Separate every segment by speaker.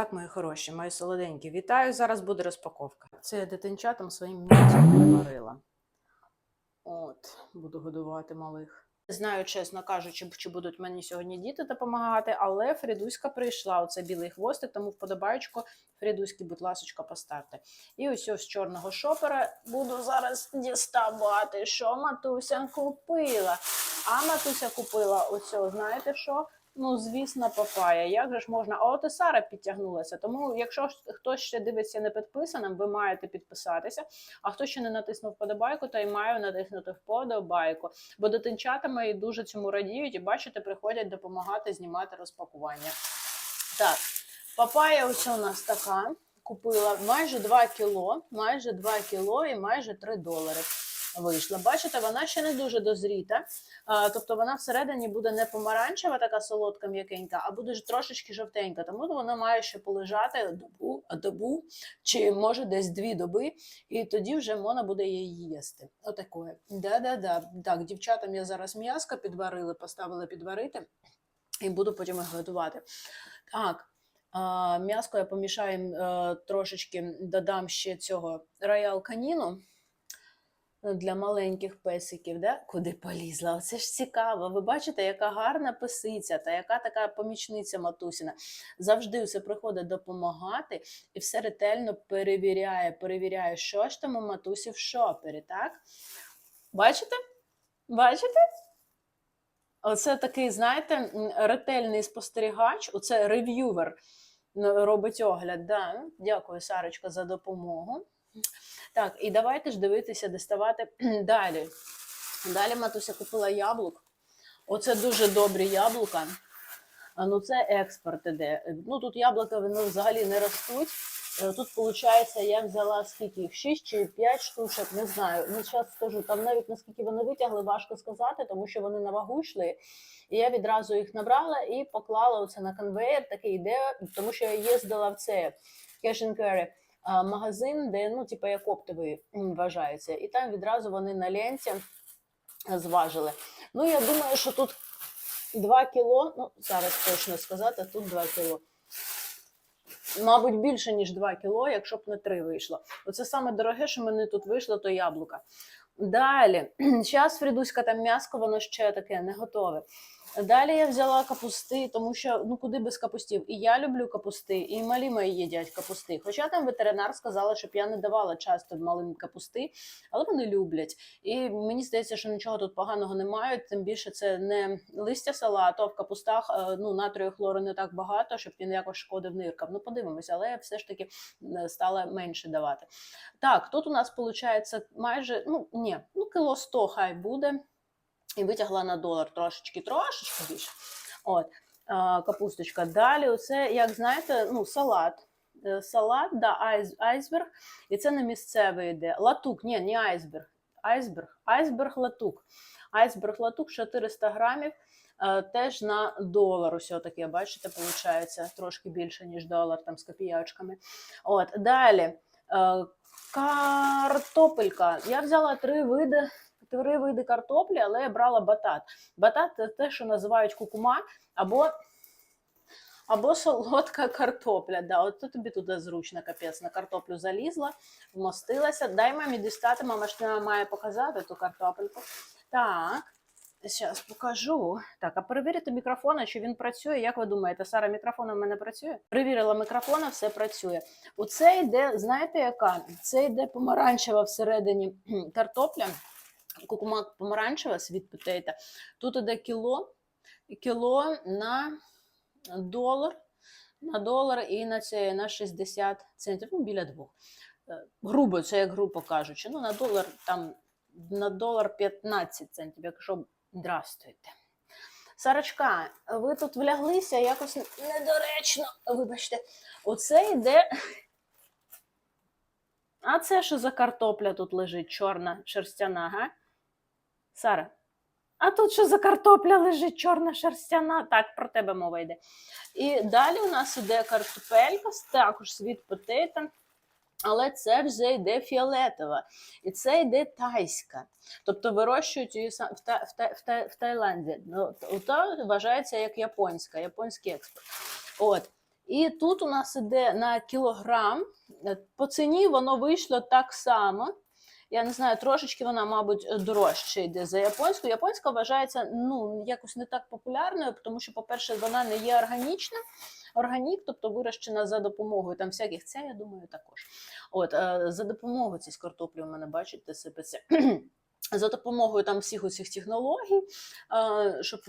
Speaker 1: Так, мої хороші, мої солоденькі, вітаю. Зараз буде розпаковка. Це я дитинчатам своїм м'ясом приварила. От, буду годувати малих. Не знаю, чесно кажучи, чи будуть мені сьогодні діти допомагати, але Фрідуська прийшла. Оце білий хвостик, тому вподобаючку Фрідуськи, будь ласочка, поставте. І ось з чорного шопера буду зараз діставати, що матуся купила. А матуся купила оцього, знаєте що? Ну, звісно, папая. Як же ж можна? А от і Сара підтягнулася. Тому, якщо хтось ще дивиться не підписаним, ви маєте підписатися. А хто ще не натиснув вподобайку, то й маю натиснути вподобайку. Бо дитинчата мої дуже цьому радіють і бачите, приходять допомагати знімати розпакування. Так, папая ось у нас така. Купила майже 2 кіло, майже 2 кіло і майже 3 долари вийшла. Бачите, вона ще не дуже дозріта. Тобто вона всередині буде не помаранчева, така солодка м'якенька, а буде трошечки жовтенька. Тому вона має ще полежати добу, добу чи може десь дві доби, і тоді вже можна буде її їсти. Отакое. Да-да-да. Так, дівчатам я зараз м'яско підварили, поставила підварити і буду потім їх готувати. Так. М'яско я помішаю е, трошечки, додам ще цього роял каніну для маленьких песиків, да? куди полізла. Оце ж цікаво. Ви бачите, яка гарна писиця та яка така помічниця матусіна. Завжди все приходить допомагати і все ретельно перевіряє, перевіряє, що ж там у матусі в шопері, так? Бачите? Бачите? Оце такий, знаєте, ретельний спостерігач, оце рев'ювер робить огляд. Да? Дякую, Сарочка, за допомогу. Так, і давайте ж дивитися, доставати далі. Далі матуся купила яблук. Оце дуже добрі яблука. Ну, це експорт іде. Ну, тут яблука вони взагалі не ростуть. Е, Тут, виходить, я взяла скільки їх? 6 чи 5 штучок, не знаю. Ну, зараз скажу, там навіть наскільки вони витягли, важко сказати, тому що вони на вагу йшли. І я відразу їх набрала і поклала оце на конвейер, такий йде, тому що я їздила в це Cash and Carry магазин, де ну, типу, як оптовий вважається. І там відразу вони на ленті зважили. Ну, я думаю, що тут 2 кіло, ну, зараз точно сказати, тут 2 кіло. Мабуть, більше, ніж 2 кіло, якщо б не 3 вийшло. Оце саме дороге, що мені тут вийшло, то яблука. Далі, зараз Фрідуська там м'яско, воно ще таке не готове. Далі я взяла капусти, тому що ну куди без капустів. І я люблю капусти, і малі мої їдять капусти. Хоча там ветеринар сказала, щоб я не давала часто малим капусти, але вони люблять. І мені здається, що нічого тут поганого немає. Тим більше це не листя салату, а в капустах е, ну, натрію хлору не так багато, щоб він якось шкодив ниркам. Ну, подивимося, але я все ж таки стала менше давати. Так, тут у нас виходить майже ну ні, ну кіло 100 хай буде. І витягла на долар трошечки, трошечки більше. От, капусточка. Далі, оце, як знаєте, ну, салат. Е, Салат, да, айс, айсберг. І це не місцевий йде. Латук, ні, не айсберг. Айсберг, айсберг латук. Айсберг латук 400 грамів. е, Теж на долар усе таке, бачите, виходить трошки більше, ніж долар, там з копійочками. От, далі. е, Картопелька. Я взяла три види три види картоплі, але я брала батат. Батат це те, що називають кукума, або або солодка картопля. Да, от тобі туди зручно, капець, на картоплю залізла, вмостилася. Дай мамі дістати, мама ж не має показати ту картопельку. Так, зараз покажу. Так, а перевірити мікрофон, чи він працює. Як ви думаєте, Сара, мікрофон у мене працює? Перевірила мікрофон, все працює. Оце йде, знаєте, яка? Це йде помаранчева всередині картопля кукума помаранчева, світ потейта. Тут іде кіло, кіло на долар, на долар і на це на 60 центів, ну біля двох. Е, Грубо, це як грубо кажучи. Ну, на долар там на долар 15 центів, якщо здрастуйте. Сарочка, ви тут вляглися якось недоречно, вибачте, оце йде. А це що за картопля тут лежить, чорна шерстяна, га? Сара. А тут що за картопля лежить чорна шерстяна? Так, про тебе мова йде. І далі у нас іде картопелька, також світ потейта, але це вже йде фіолетова. І це йде тайська. Тобто вирощують її в, Та- в, Та- в, Та- в Таїланді. Ну, то вважається як японська, японський експорт. От. І тут у нас іде на кілограм. Е, По ціні воно вийшло так само. Я не знаю, трошечки вона, мабуть, дорожче йде за японську. Японська вважається ну, якось не так популярною, тому що, по-перше, вона не є органічна. Органік, тобто вирощена за допомогою там всяких, це я думаю, також. От е, за допомогою цієї картоплі у мене бачите, сипеться. За допомогою там всіх усіх технологій, е, щоб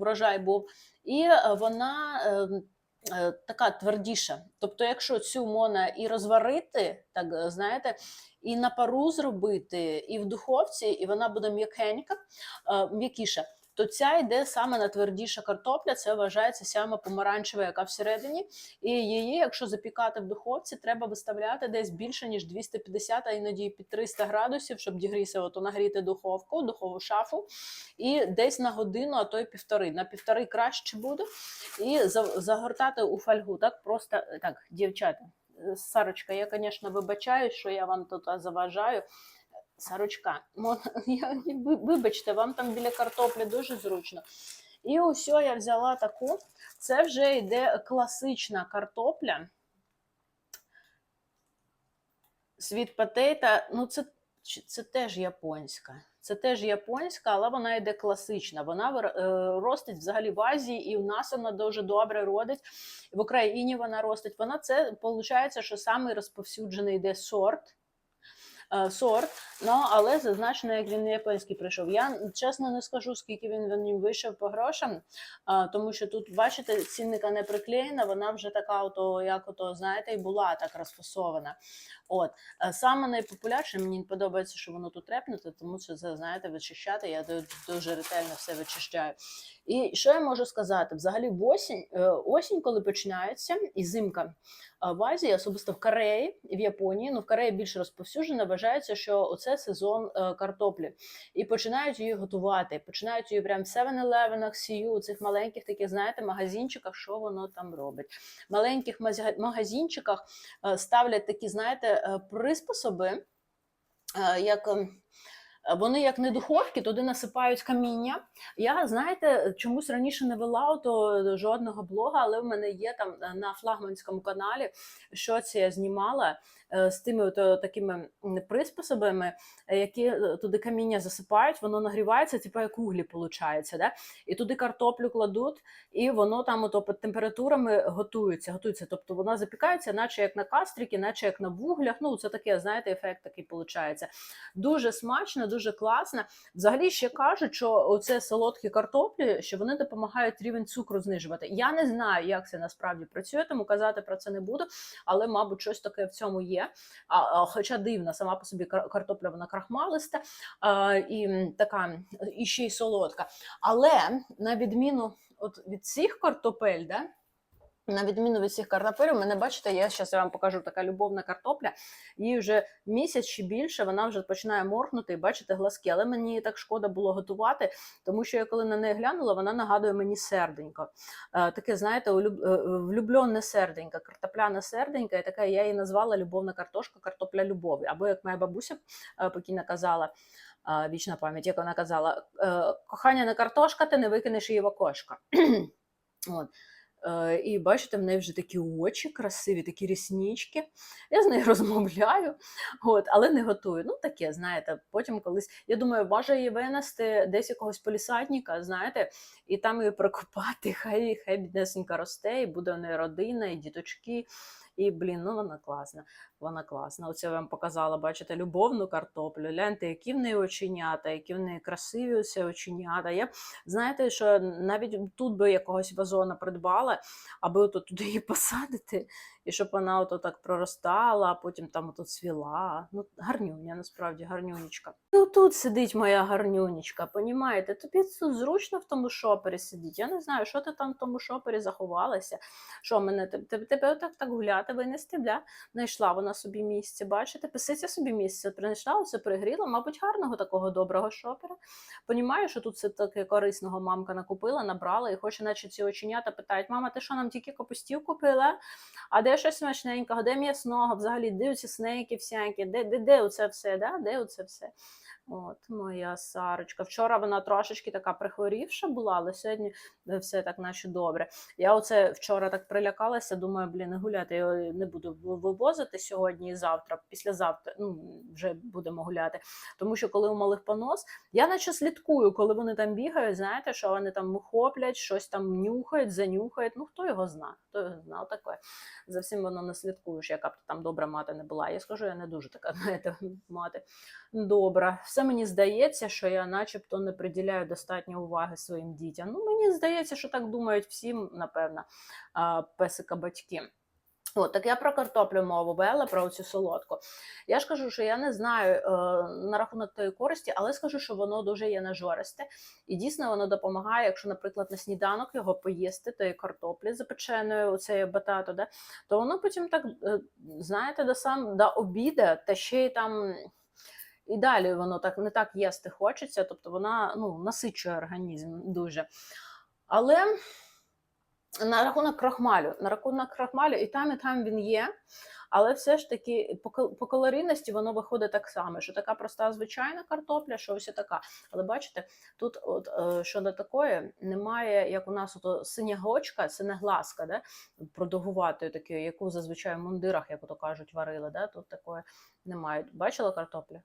Speaker 1: врожай був, і вона е, е, така твердіша. Тобто, якщо цю можна і розварити, так е, знаєте, і на пару зробити, і в духовці, і вона буде м'якенька, е, м'якіша, то ця йде саме на твердіша картопля. Це вважається саме помаранчева, яка всередині. І її, якщо запікати в духовці, треба виставляти десь більше ніж 250, а іноді під 300 градусів, щоб дігріся, ото нагріти духовку, духову шафу, і десь на годину, а то й півтори. На півтори краще буде. І загортати у фольгу. Так просто так, дівчата. Сарочка, я, звісно, вибачаю, що я вам тут заважаю. Сарочка, я, вибачте, вам там біля картоплі дуже зручно. І ось я взяла таку. Це вже йде класична картопля. Світ потейта, ну це, це теж японська. Це теж японська, але вона йде класична. Вона е, ростить взагалі в Азії, і в нас вона дуже добре родить. В Україні вона ростить. Вона це виходить, що самий йде сорт. Е, Сорт, ну але зазначено, як він японський прийшов. Я чесно не скажу, скільки він він вийшов по грошам, а, тому що тут, бачите, цінника не приклеєна, вона вже така, ото, як ото, знаєте, і була так розфасована. От Е, саме найпопулярніше, мені подобається, що воно тут репнуте, тому що це знаєте, вичищати. Я дуже ретельно все вичищаю. І що я можу сказати? Взагалі, в осінь, е, осінь, коли починається, і зимка е, в Азії, особисто в Кореї в Японії, ну в Кореї більш розповсюджено, вважається, що оце сезон е, картоплі. І починають її готувати. Починають її прямо в 7-Eleven, сію, цих маленьких таких, знаєте, магазинчиках, що воно там робить. В маленьких магазинчиках е, ставлять такі, знаєте, е, приспособи, як. Вони як не духовки, туди насипають каміння. Я знаєте, чомусь раніше не вела ото жодного блога, але в мене є там е, на флагманському каналі, що це я знімала е, з тими ото такими приспособами, е, які туди каміння засипають, воно нагрівається, типу як углі виходить, да? і туди картоплю кладуть, і воно там ото під температурами готується. готується. Тобто вона запікається, наче як на кастріки, наче як на вуглях. Ну, це таке, знаєте, ефект такий виходить. Дуже смачно, дуже класно. Взагалі ще кажуть, що оце солодкі картоплі, що вони допомагають рівень цукру знижувати. Я не знаю, як це насправді працює, тому казати про це не буду, але, мабуть, щось таке в цьому є. А, хоча дивна, сама по собі картопля вона крахмалиста а, і така, і ще й солодка. Але на відміну от від цих картопель, да, на відміну від цих картопель, у мене, бачите, я зараз вам покажу така любовна картопля. Їй вже місяць чи більше, вона вже починає моргнути і бачите глазки. Але мені так шкода було готувати, тому що я коли на неї глянула, вона нагадує мені серденько. Е, таке, знаєте, е, влюбленне серденько, картопляне серденько, і така я її назвала любовна картошка, картопля любові. Або як моя бабуся е, покійна казала. Вічна пам'ять, як вона казала, кохання не картошка, ти не викинеш її в окошко. Е, І бачите, в неї вже такі очі красиві, такі ріснички. Я з нею розмовляю, от, але не готую. Ну, таке, знаєте, потім колись. Я думаю, може її винести десь якогось полісадника, знаєте, і там її прокопати. Хай хай біднесенька росте, і буде у неї родина, і діточки. І, блін, ну вона класна. Вона класна. Оце я вам показала, бачите, любовну картоплю. Гляньте, які в неї оченята, які в неї красиві оці оченята. Я знаєте, що навіть тут би якогось вазона придбала, аби ото туди її посадити, і щоб вона ото так проростала, а потім там ото цвіла. Ну, гарнюня, насправді, гарнюнечка. Ну тут сидить моя гарнюнечка, понімаєте? Тобі тут зручно в тому шопері сидіти. Я не знаю, що ти там в тому шопері заховалася. Що мене тебе, отак так гуляти винести, бля? Знайшла вона собі місце, бачите, писиця собі місце принайшла, оце пригріла, мабуть, гарного такого доброго шопера. Понімаю, що тут все таке корисного мамка накупила, набрала і хоче, наче ці оченята питають: мама, ти що нам тільки капустів купила? А де щось смачненького, де м'ясного, взагалі, де оці снеки всякі, де, де, де оце все, да? де оце все? От, моя Сарочка. Вчора вона трошечки така прихворівша була, але сьогодні е, все так наче добре. Я оце вчора так прилякалася, думаю, блін, не гуляти, я не буду вивозити сьогодні і завтра, післязавтра, ну, вже будемо гуляти. Тому що коли у малих понос, я наче слідкую, коли вони там бігають, знаєте, що вони там хоплять, щось там нюхають, занюхають. Ну, хто його зна, хто його знав таке. За всім воно не слідкуєш, яка б там добра мати не була. Я скажу, я не дуже така, знаєте, мати добра. Все мені здається, що я начебто не приділяю достатньо уваги своїм дітям. Ну, мені здається, що так думають всім, напевно, песика батьки. От, так я про картоплю мову вела, про цю солодку. Я ж кажу, що я не знаю е, на рахунок тої користі, але скажу, що воно дуже є нажористе. І дійсно воно допомагає, якщо, наприклад, на сніданок його поїсти, тої картоплі запеченої, оцеї батато, да, то воно потім так, е, знаєте, до сам до обіда, та ще й там. І далі воно так не так їсти хочеться, тобто вона ну, насичує організм дуже. Але на рахунок крахмалю, на рахунок крахмалю, і там, і там він є. Але все ж таки по, кал- калорійності воно виходить так само, що така проста звичайна картопля, що ось така. Але бачите, тут от, е, щодо такої немає, як у нас ото синя гочка, синегласка, да? продовгуватої такої, яку зазвичай в мундирах, як ото кажуть, варили. Да? Тут такої немає. Бачила картоплю?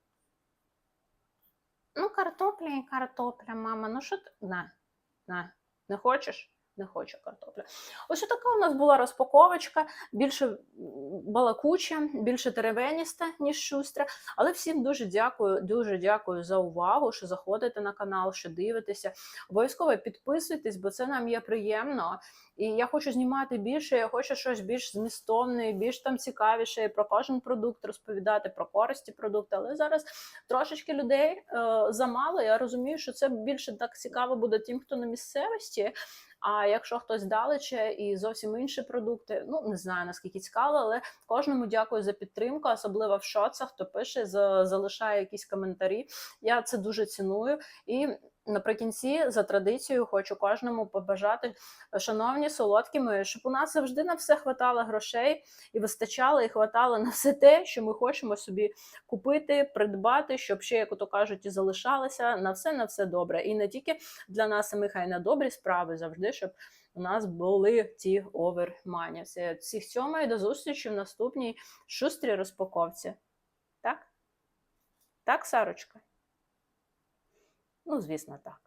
Speaker 1: Ну, картопля і картопля, мама. Ну що ти? На, на, не хочеш? Не хочу картопля. Ось така у нас була розпаковочка, більше балакуча, більше теревеніста, ніж шустра. Але всім дуже дякую, дуже дякую за увагу, що заходите на канал, що дивитеся. Обов'язково підписуйтесь, бо це нам є приємно. І я хочу знімати більше, я хочу щось більш змістовне, більш там цікавіше про кожен продукт розповідати, про користі продукту. Але зараз трошечки людей е, замало. Я розумію, що це більше так цікаво буде тим, хто на місцевості. А якщо хтось далече і зовсім інші продукти, ну не знаю наскільки цікаво, але кожному дякую за підтримку, особливо в шоцах, хто пише, за- залишає якісь коментарі. Я це дуже ціную. І наприкінці, за традицією, хочу кожному побажати, шановні солодкі мої, щоб у нас завжди на все хватало грошей і вистачало, і хватало на все те, що ми хочемо собі купити, придбати, щоб ще, як ото кажуть, і залишалося на все на все добре. І не тільки для нас самих, а й на добрі справи завжди, щоб у нас були ті овермані. Всіх цьому і до зустрічі в наступній шустрій розпаковці. Так? Так, Сарочка? Ну, звісно, так.